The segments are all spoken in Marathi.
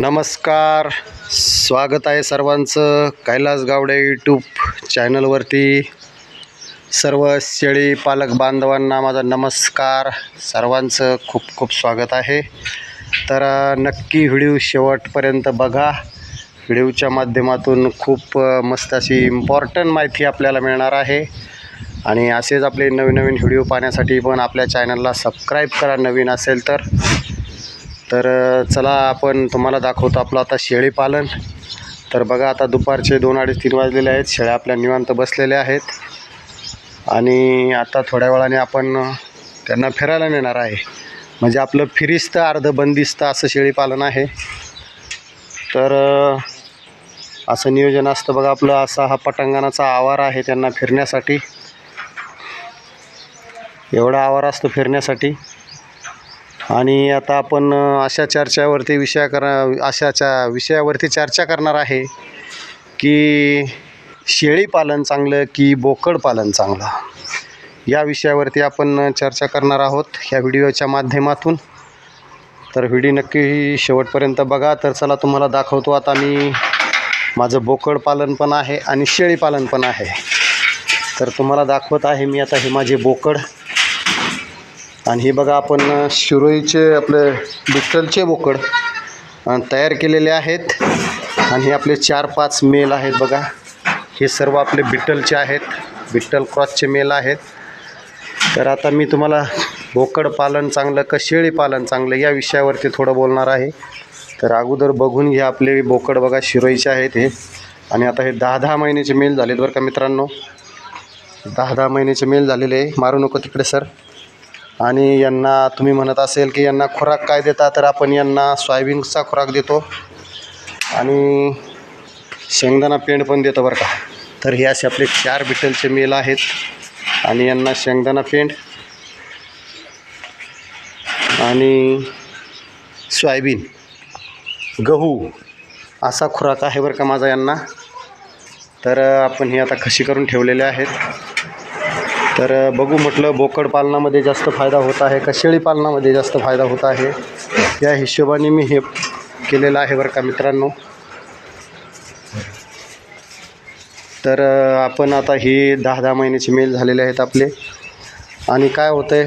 नमस्कार. स्वागत आहे सर्वांचं कैलास गावडे यूट्यूब चॅनलवरती. सर्व शेळी पालक बांधवांना माझा नमस्कार. सर्वांचं खूप खूप स्वागत आहे. तर नक्की व्हिडिओ शेवटपर्यंत बघा. व्हिडिओच्या माध्यमातून खूप मस्त अशी इम्पॉर्टंट माहिती आपल्याला मिळणार आहे. आणि असेच आपले नवीन नवीन व्हिडिओ पाहण्यासाठी पण आपल्या चॅनलला सबस्क्राईब करा नवीन असेल तर. तर चला आपण तुम्हाला दाखवतो आपलं आता शेळी पालन. तर बघा आता दुपारचे दोन अडीच तीन वाजलेले आहेत. शेळ्या आपल्या निवांत बसलेल्या आहेत. आणि आता थोड्या वेळाने आपण त्यांना फिरायला नेणार आहे. म्हणजे आपलं फिरिस्त अर्ध बंदिस्त असं शेळीपालन आहे. तर असं नियोजन असतं बघा आपलं. असा हा पटांगणाचा आवार आहे त्यांना फिरण्यासाठी. एवढा आवार असतो फिरण्यासाठी. आणि आता आपण अशा चर्चावरती विषया करा अशाच्या विषयावरती चर्चा करणार आहे की शेळी पालन चांगलं की बोकड पालन चांगलं? या विषयावरती आपण चर्चा करणार आहोत ह्या व्हिडिओच्या माध्यमातून. तर व्हिडिओ नक्की शेवटपर्यंत बघा. तर चला तुम्हाला दाखवतो. आता मी माझं बोकड पालन पण आहे आणि शेळी पालन पण आहे. तर तुम्हाला दाखवत आहे मी आता हे माझे बोकड. आणि हे बघा आपण शिरोईचे आपले बिठ्ठलचे बोकड तयार केलेले आहेत. आणि हे आपले चार पाच मेल आहेत बघा. हे सर्व आपले बिठ्ठलचे आहेत. बिठ्ठल क्रॉसचे मेल आहेत. तर आता मी तुम्हाला बोकड पालन चांगलं का शेळी पालन चांगलं या विषयावरती थोडं बोलणार आहे. तर अगोदर बघून घ्या आपले बोकड बघा शिरोईचे आहेत हे. आणि आता हे दहा दहा महिन्याचे मेल झालेत बरं का मित्रांनो. दहा दहा महिन्याचे मेल झालेले आहे. मारू नको तिकडे सर. आणि यांना तुम्ही म्हणत असेल की यांना खुराक काय देता तर आपण यांना सोयाबीनचा खुराक देतो. आणि शेंगदाणा पेंड पण देतो बरं का. तर हे असे आपले चार बिटलचे मेल आहेत. आणि यांना शेंगदाणा पेंड आणि सोयाबीन गहू असा खुराक आहे बरं का माझा यांना. तर आपण हे आता खशी करून ठेवलेले आहेत. तर बघू म्हटलं बोकड पालनामध्ये जास्त फायदा होत आहे का शेळी पालनामध्ये जास्त फायदा होत आहे? या हिशोबाने मी हे केलेलं आहे बरं का मित्रांनो. तर आपण आता ही दहा दहा महिन्याचे मेल झालेले आहेत आपले. आणि काय होतं आहे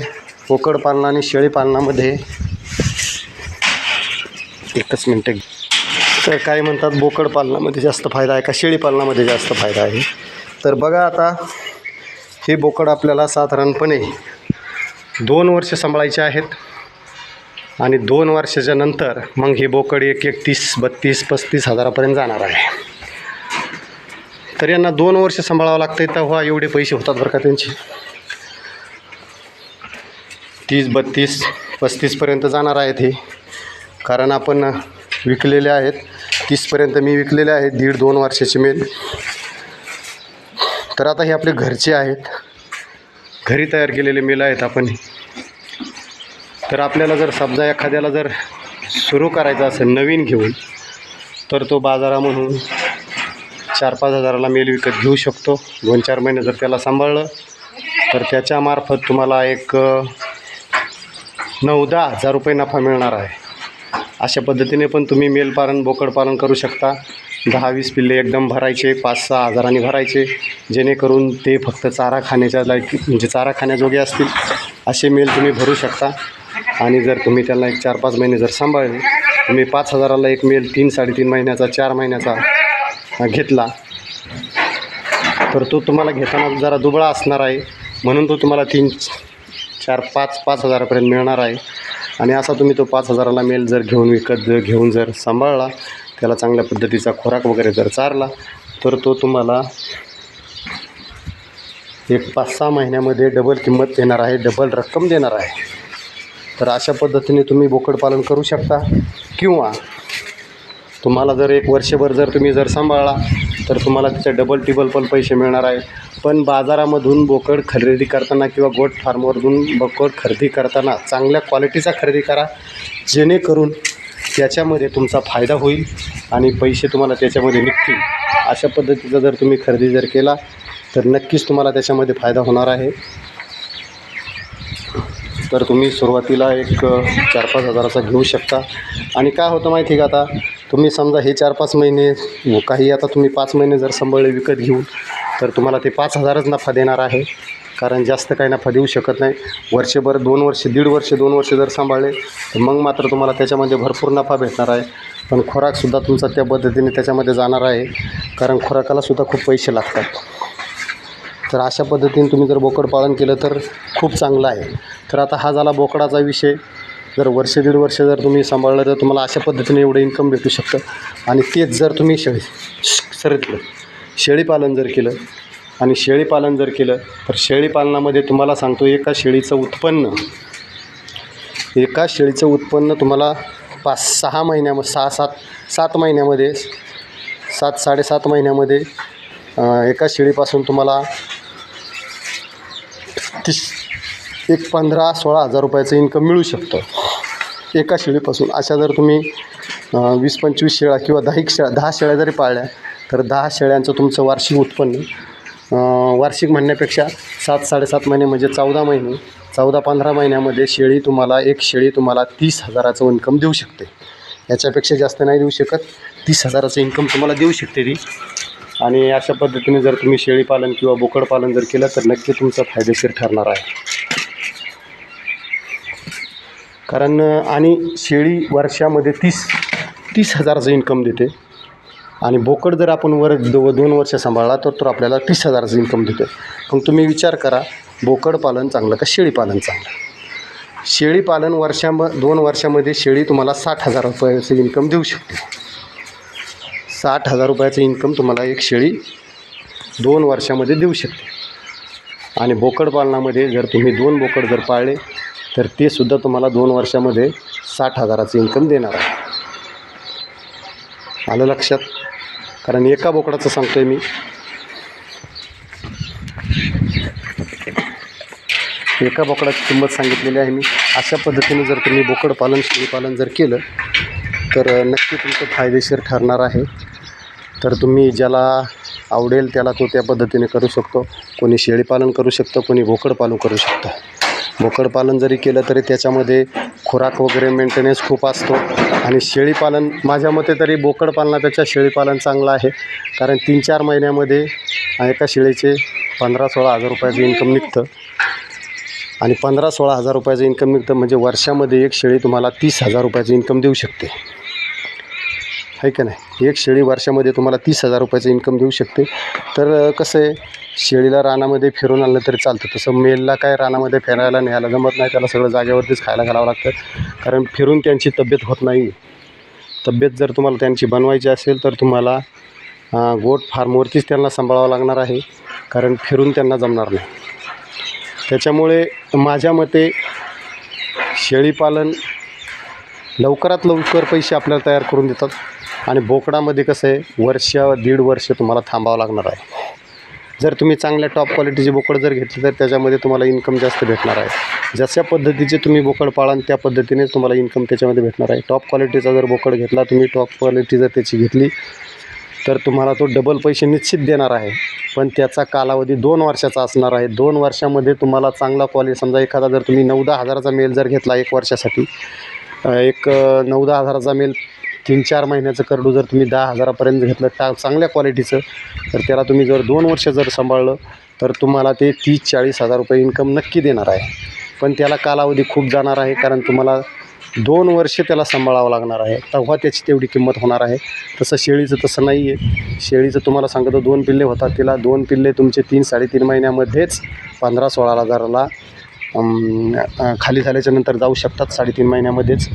बोकड पालना आणि शेळी पालनामध्ये एकच मिनटं. तर काय म्हणतात बोकड पालनामध्ये जास्त फायदा आहे का शेळी पालनामध्ये जास्त फायदा आहे? तर बघा आता हे बोकड आपल्याला साधारणपणे दोन वर्ष सांभाळायचे आहेत. आणि दोन वर्षाच्या नंतर मग हे बोकड एक एक तीस बत्तीस पस्तीस हजारापर्यंत जाणार आहे. तर यांना दोन वर्ष सांभाळावं लागतं तेव्हा हो, एवढे पैसे होतात बरं का त्यांचे. तीस बत्तीस पस्तीसपर्यंत जाणार आहेत हे. कारण आपण विकलेले आहेत. तीसपर्यंत मी विकलेले आहेत दीड दोन वर्षाचे मेल. तर आता हे आपले घरचे आहेत. घरी तयार केलेले मेल आहेत आपण. तर आपल्याला जर समजा एखाद्याला जर सुरू करायचं असेल नवीन घेऊन तर तो बाजारामधून चार पाच हजाराला मेल विकत घेऊ शकतो. दोन चार महिने जर त्याला सांभाळलं तर त्याच्यामार्फत तुम्हाला एक नऊ दहा हजार रुपये नफा मिळणार आहे. अशा पद्धतीने पण तुम्ही मेल पालन बोकड पालन करू शकता. दहा वीस पिल्ले एकदम भरायचे पाच सहा हजारांनी भरायचे. जेणेकरून ते फक्त चारा खाण्याच्या लायक म्हणजे चारा खाण्याजोगे असतील. असे मेल तुम्ही भरू शकता. आणि जर तुम्ही त्यांना एक चार पाच महिने जर सांभाळले तुम्ही पाच हजाराला एक मेल तीन साडेतीन महिन्याचा चार महिन्याचा घेतला तर तो तुम्हाला घेताना जरा दुबळा असणार आहे. म्हणून तो तुम्हाला तीन चार पाच पाच हजारापर्यंत मिळणार आहे. आणि असा तुम्ही तो पाच हजाराला मेल जर घेऊन विकत जर घेऊन जर सांभाळला त्याला चांगल्या पद्धतीचा खोराक वगैरे जर चारला तर तो तुम्हाला एक पाच सहा महिन्यामध्ये डबल किंमत देणार आहे डबल रक्कम देणार आहे. तर अशा पद्धतीने तुम्ही बोकड पालन करू शकता. किंवा तुम्हाला जर एक वर्षभर जर तुम्ही जर सांभाळला तर तुम्हाला त्याचे डबल टिबल पण पैसे मिळणार आहे. पण बाजारामधून बोकड खरेदी करताना किंवा गोट फार्मवरून बोकड खरेदी करताना चांगल्या क्वालिटीचा खरेदी करा. जेणेकरून त्याच्यामध्ये तुमचा फायदा होईल आणि पैसे तुम्हाला त्याच्यामध्ये निघतील. अशा पद्धतीचा जर तुम्ही खरेदी जर केला तर नक्कीच तुम्हाला त्याच्यामध्ये फायदा होणार आहे. तर तुम्ही सुरुवातीला एक चार पाच हजाराचा घेऊ शकता. आणि काय होतं माहिती आहे का आता? तुम्ही समजा हे चार पाच महिने काही आता तुम्ही पाच महिने जर संभाळले विकत घेऊन तर तुम्हाला ते पाच हजारच नफा देणार आहे. कारण जास्त काही नफा देऊ शकत नाही. वर्षभर दोन वर्ष दीड वर्ष दोन वर्ष जर सांभाळले तर मग मात्र तुम्हाला त्याच्यामध्ये भरपूर नफा भेटणार आहे. पण खोराकसुद्धा तुमचा त्या पद्धतीने त्याच्यामध्ये जाणार आहे. कारण खोराकालासुद्धा खूप पैसे लागतात. तर अशा पद्धतीने तुम्ही जर बोकड पालन केलं तर खूप चांगलं आहे. तर आता हा झाला बोकडाचा विषय. जर वर्ष दीड वर्ष जर तुम्ही सांभाळलं तर तुम्हाला अशा पद्धतीने एवढं इन्कम भेटू शकतं. आणि तेच जर तुम्ही शेळी सरतलं शेळीपालन जर केलं आणि शेळीपालन जर केलं तर शेळीपालनामध्ये तुम्हाला सांगतो एका शेळीचं उत्पन्न एका शेळीचं उत्पन्न तुम्हाला पाच सहा महिन्यामध्ये सहा सात सात महिन्यामध्ये सात साडेसात महिन्यामध्ये एका शेळीपासून तुम्हाला तीस एक पंधरा सोळा हजार रुपयाचं इन्कम मिळू शकतं. एका शेळीपासून. अशा जर तुम्ही वीस पंचवीस शेळ्या किंवा दहा एक शेळ्या दहा शेळ्या जरी पाळल्या तर दहा शेळ्यांचं तुमचं वार्षिक उत्पन्न वार्षिक म्हणण्यापेक्षा सात साडेसात महिने म्हणजे चौदा महिने. चौदा पंधरा महिन्यामध्ये शेळी तुम्हाला एक शेळी तुम्हाला तीस हजाराचं इन्कम देऊ शकते. याच्यापेक्षा जास्त नाही देऊ शकत. तीस हजाराचं इन्कम तुम्हाला देऊ शकते ती. आणि अशा पद्धतीने जर तुम्ही शेळीपालन किंवा बोकडपालन जर केलं तर नक्की तुमचं फायदेशीर ठरणार आहे. कारण आणि शेळी वर्षामध्ये तीस तीस हजाराचं इन्कम देते. आणि बोकड जर आपण वर दो दोन वर्ष सांभाळला तर तो आपल्याला तीस हजाराचं इन्कम देतो मग तुम्ही विचार करा बोकड पालन चांगलं का शेळीपालन चांगलं? शेळीपालन वर्षाम दोन वर्षामध्ये शेळी तुम्हाला साठ हजार रुपयाचं इन्कम देऊ शकते. साठ हजार रुपयाचं इन्कम तुम्हाला एक शेळी दोन वर्षामध्ये देऊ शकते. आणि बोकड पालनामध्ये जर तुम्ही दोन बोकड जर पाळले तर ते सुद्धा तुम्हाला दोन वर्षामध्ये साठ हजाराचं इन्कम देणार आहे. आलं लक्षात? कारण एका बोकडाचं सांगतो आहे मी. एका बोकडाची किंमत सांगितलेली आहे मी. अशा पद्धतीने जर तुम्ही बोकड पालन शेळीपालन जर केलं तर नक्की तुमचं फायदेशीर ठरणार आहे. तर तुम्ही ज्याला आवडेल त्याला तो त्या पद्धतीने करू शकतो. कोणी शेळीपालन करू शकतं कोणी बोकड पालन करू शकतं. बोकडपालन जरी केलं तरी त्याच्यामध्ये खुराक वगैरे मेंटेनन्स खूप असतो. आणि शेळीपालन माझ्या मते तरी बोकडपालनापेक्षा शेळीपालन चांगलं आहे. कारण तीन चार महिन्यामध्ये एका शेळीचे पंधरा सोळा हजार रुपयाचं इन्कम निघतं. आणि पंधरा सोळा हजार रुपयाचं इन्कम निघतं म्हणजे वर्षामध्ये एक शेळी तुम्हाला तीस हजार रुपयाचं इन्कम देऊ शकते. आहे का नाही? एक शेळी वर्षामध्ये तुम्हाला तीस हजार रुपयाचं इन्कम देऊ शकते. तर कसं आहे शेळीला रानामध्ये फिरून आणलं तरी चालतं. तसं मेलला काय रानामध्ये फिरायला न्यायला जमत नाही त्याला सगळं जागेवरतीच खायला घालावं लागतं. कारण फिरून त्यांची तब्येत होत नाही. तब्येत जर तुम्हाला त्यांची बनवायची असेल तर तुम्हाला गोट फार्मवरतीच त्यांना सांभाळावं लागणार आहे. कारण फिरून त्यांना जमणार नाही. त्याच्यामुळे माझ्या मते शेळीपालन लवकरात लवकर पैसे आपल्याला तयार करून देतात. आणि बोकडामध्ये कसं आहे वर्ष दीड वर्ष तुम्हाला थांबावं लागणार आहे. जर तुम्ही चांगल्या टॉप क्वालिटीचे बोकड जर घेतले तर त्याच्यामध्ये तुम्हाला इन्कम जास्त भेटणार आहे. जशा पद्धतीचे तुम्ही बोकड पाळाल त्या पद्धतीनेच तुम्हाला इन्कम त्याच्यामध्ये भेटणार आहे. टॉप क्वालिटीचा जर बोकड घेतला तुम्ही टॉप क्वालिटी जर त्याची घेतली तर तुम्हाला तो डबल पैसे निश्चित देणार आहे. पण त्याचा कालावधी दोन वर्षाचा असणार आहे. दोन वर्षामध्ये तुम्हाला चांगला क्वालिटी समजा एखादा जर तुम्ही नऊ दहा हजाराचा मेल जर घेतला एक वर्षासाठी एक नऊ दहा हजाराचा मेल तीन चार महिन्याचं करडू जर तुम्ही दहा हजारापर्यंत घेतलं टा चांगल्या क्वालिटीचं तर त्याला तुम्ही जर दोन वर्ष जर सांभाळलं तर तुम्हाला ते तीस चाळीस हजार रुपये इन्कम नक्की देणार आहे. पण त्याला कालावधी खूप जाणार आहे कारण तुम्हाला दोन वर्ष त्याला सांभाळावं लागणार आहे. तेव्हा त्याची तेवढी किंमत होणार आहे. तसं शेळीचं तसं नाही आहे शेळीचं तुम्हाला सांगतो दोन पिल्ले होतात तिला. दोन पिल्ले तुमचे तीन साडेतीन महिन्यामध्येच पंधरा सोळा हजाराला खाली झाल्याच्यानंतर जाऊ शकतात साडेतीन महिन्यामध्येच.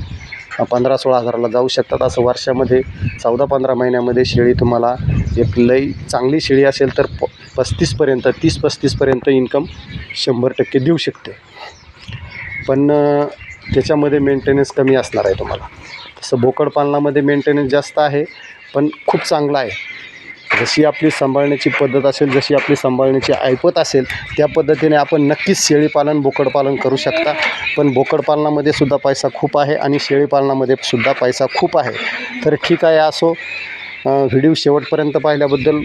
पंधरा सोळा हजाराला जाऊ शकतात. असं वर्षामध्ये चौदा पंधरा महिन्यामध्ये शेळी तुम्हाला एक लई चांगली शेळी असेल तर प पस्तीसपर्यंत तीस पस्तीसपर्यंत इन्कम शंभर टक्के देऊ शकते. पण त्याच्यामध्ये मेंटेनन्स कमी असणार आहे तुम्हाला. तसं बोकड पालनामध्ये मेंटेनन्स जास्त आहे पण खूप चांगला आहे. जशी आपली सांभाळण्याची पद्धत असेल जशी आपली सांभाळण्याची ऐपत असेल त्या पद्धतीने आपण नक्कीच शेळीपालन बोकडपालन करू शकता. पण बोकडपालनामध्ये सुद्धा पैसा खूप आहे आणि शेळीपालनामध्ये सुद्धा पैसा खूप आहे. तर ठीक आहे असो. व्हिडिओ शेवटपर्यंत पाहिल्याबद्दल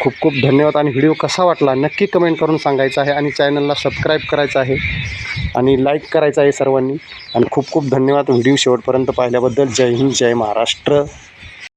खूप खूप धन्यवाद. आणि व्हिडिओ कसा वाटला नक्की कमेंट करून सांगायचं आहे आणि चॅनलला सबस्क्राईब करायचं आहे आणि लाईक करायचं आहे सर्वांनी. आणि खूप खूप धन्यवाद व्हिडिओ शेवटपर्यंत पाहिल्याबद्दल. जय हिंद जय महाराष्ट्र.